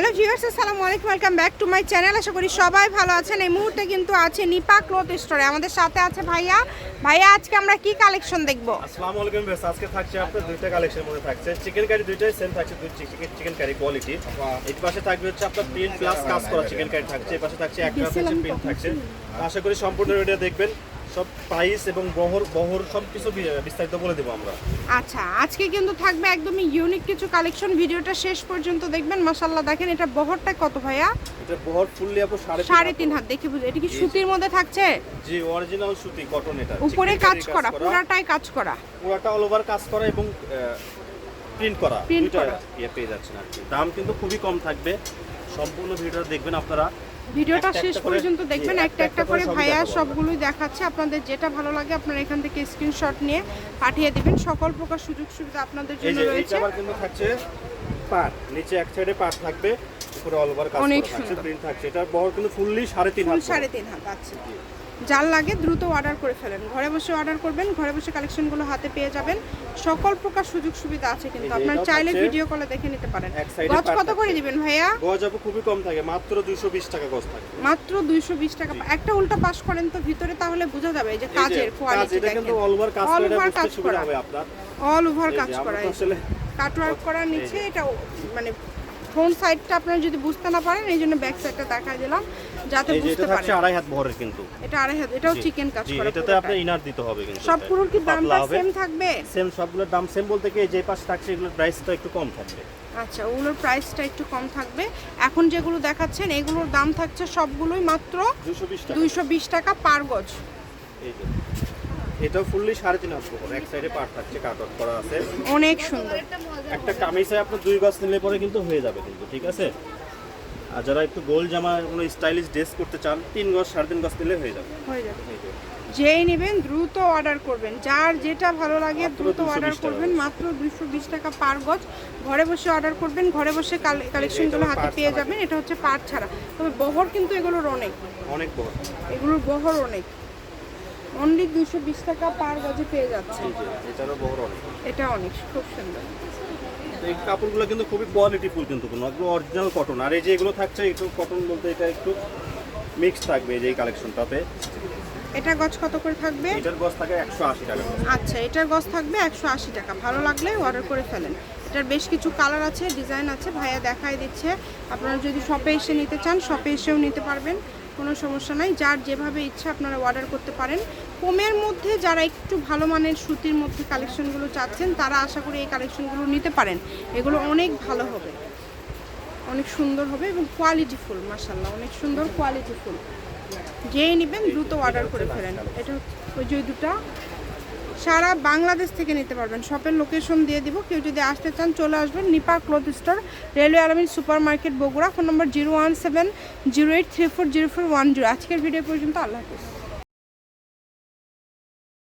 Hello viewers আসসালামু আলাইকুম welcome back to my channel. আশা করি সবাই ভালো আছেন। এই মুহূর্তে কিন্তু আছে নিপা ক্লথ স্টোরে। আমাদের সাথে আছে ভাইয়া। ভাইয়া আজকে আমরা কি কালেকশন দেখব? আসসালামু আলাইকুম বেশ আজকে থাকছে আপনার দুইটা কালেকশন মধ্যে থাকছে। চিকেন কারি দুইটাই সেম থাকছে দুই চিকেন চিকেন কারি কোয়ালিটি এই পাশে থাকবে হচ্ছে আপনার প্রিন্ট প্লাস কাজ করা চিকেন কারি থাকছে। এই পাশে থাকছে এক প্রিন্ট থাকছে। আশা করি সম্পূর্ণ ভিডিও দেখবেন। সব প্রাইস এবং বহর বহর সব কিছু বিস্তারিত বলে দেবো আমরা। আচ্ছা আজকে কিন্তু থাকবে একদমই ইউনিক কিছু কালেকশন ভিডিওটা শেষ পর্যন্ত দেখবেন মাশাল্লাহ দেখেন এটা বহরটা কত ভাইয়া? এটা বহর ফুললি আপু সাড়ে সাড়ে তিন হাত। দেখে বুঝে এটা কি সুতির মধ্যে থাকছে? জি অরিজিনাল সুতি কটন এটা। উপরে কাজ করা পুরাটাই কাজ করা। পুরাটা অল ওভার কাজ করা এবং প্রিন্ট করা। দুইটা করা। ইয়ে পেয়ে যাচ্ছেন আর কি। দাম কিন্তু খুবই কম থাকবে। সম্পূর্ণ ভিডিও দেখবেন আপনারা। ভিডিওটা শেষ পর্যন্ত দেখবেন একটা একটা করে ভাইয়া সবগুলোই দেখাচ্ছে। আপনাদের যেটা ভালো লাগে আপনারা এখান থেকে স্ক্রিনশট নিয়ে পাঠিয়ে দিবেন। সকল প্রকার সুযোগ সুবিধা আপনাদের জন্য রয়েছে। আবার কিন্তু থাকছে পাট। নিচে এক সাইডে পাট থাকবে উপরে অল ওভার কাজ থাকছে প্রিন্ট থাকছে। এটা বড় কিন্তু ফুললি সাড়ে তিন ফুল হাত সাড়ে তিন হাত আছে যার লাগে দ্রুত অর্ডার করে ফেলেন। ঘরে বসে অর্ডার করবেন ঘরে বসে কালেকশনগুলো হাতে পেয়ে যাবেন। সকল প্রকার সুযোগ সুবিধা আছে কিন্তু আপনার চাইলে ভিডিও কলে দেখে নিতে পারেন। গজ কত করে দিবেন ভাইয়া? গজ আপু খুবই কম থাকে মাত্র দুইশো বিশ টাকা গজ থাকে। মাত্র দুইশো বিশ টাকা। একটা উল্টা পাস করেন তো ভিতরে তাহলে বোঝা যাবে এই যে কাজের কোয়ালিটি এটা কিন্তু অল ওভার কাজ করে কাজ করা। হবে আপনার। অল ওভার কাজ করা। আসলে কাটওয়ার্ক করার নিচে এটা মানে ফ্রন্ট সাইডটা আপনারা যদি বুঝতে না পারেন এই জন্য ব্যাক সাইডটা দেখা দিলাম। যাতে বুঝতে এটা আড়াই হাত বহরের কিন্তু। এটা আড়াই হাত এটাও চিকেন কাজ করা এটাতে আপনার ইনার দিতে হবে কিন্তু সবগুলোর কি দামটা সেম থাকবে? সেম সবগুলোর দাম সেম বলতে কি যে পাশে থাকছে এগুলোর প্রাইসটা একটু কম থাকবে। আচ্ছা ওগুলোর প্রাইসটা একটু কম থাকবে। এখন যেগুলো দেখাচ্ছেন এগুলোর দাম থাকছে সবগুলোই মাত্র দুইশো বিশ টাকা পার গজ। এই যে। এটাও ফুললি সাড়ে তিন হাত বহর। এক সাইডে পাট থাকছে কাট করা আছে। অনেক সুন্দর। একটা কামিজে আপনার দুই গজ নিলে পরে কিন্তু হয়ে যাবে কিন্তু ঠিক আছে? আর যারা একটু গোল জামা কোনো স্টাইলিশ ড্রেস করতে চান তিন গজ সাড়ে তিন গজ দিলে হয়ে যাবে। হয়ে যাবে। যেই নেবেন দ্রুত অর্ডার করবেন। যার যেটা ভালো লাগে দ্রুত অর্ডার করবেন। মাত্র দুশো বিশ টাকা পার গজ। ঘরে বসে অর্ডার করবেন। ঘরে বসে কালেকশনগুলো হাতে পেয়ে যাবেন। এটা হচ্ছে পার ছাড়া। তবে বহর কিন্তু এগুলোর অনেক। অনেক বহর। এগুলোর বহর অনেক। অনলি দুশো বিশ টাকা পার গজে পেয়ে যাচ্ছে। এটারও বহর এটা অনেক খুব সুন্দর। এই কাপড়গুলো কিন্তু খুবই কোয়ালিটিফুল কিন্তু কোনো এগুলো অরিজিনাল কটন আর এই যে এগুলো থাকছে একটু কটন বলতে এটা একটু মিক্স থাকবে এই যে কালেকশনটাতে এটা গজ কত করে থাকবে? এটার গজ থাকে একশো আশি টাকা। আচ্ছা এটার গজ থাকবে একশো আশি টাকা। ভালো লাগলে অর্ডার করে ফেলেন। এটার বেশ কিছু কালার আছে ডিজাইন আছে। ভাইয়া দেখাই দিচ্ছে। আপনারা যদি শপে এসে নিতে চান শপে এসেও নিতে পারবেন। কোনো সমস্যা নাই। যার যেভাবে ইচ্ছা আপনারা অর্ডার করতে পারেন। কমের মধ্যে যারা একটু ভালো মানের সুতির মধ্যে কালেকশনগুলো চাচ্ছেন, তারা আশা করি এই কালেকশনগুলো নিতে পারেন। এগুলো অনেক ভালো হবে। অনেক সুন্দর হবে এবং কোয়ালিটিফুল মাসাল্লাহ অনেক সুন্দর কোয়ালিটিফুল যেই নেবেন, দ্রুত অর্ডার করে ফেলেন। এটা ওই যে দুটা সারা বাংলাদেশ থেকে নিতে পারবেন। শপের লোকেশন দিয়ে দিব। কেউ যদি আসতে চান, চলে আসবেন Nipa cloth store railway Almin supermarket Bogura phone number zero one seven zero eight three four zero four one zero আজকের ভিডিও পর্যন্ত, আল্লাহ হাফিজ।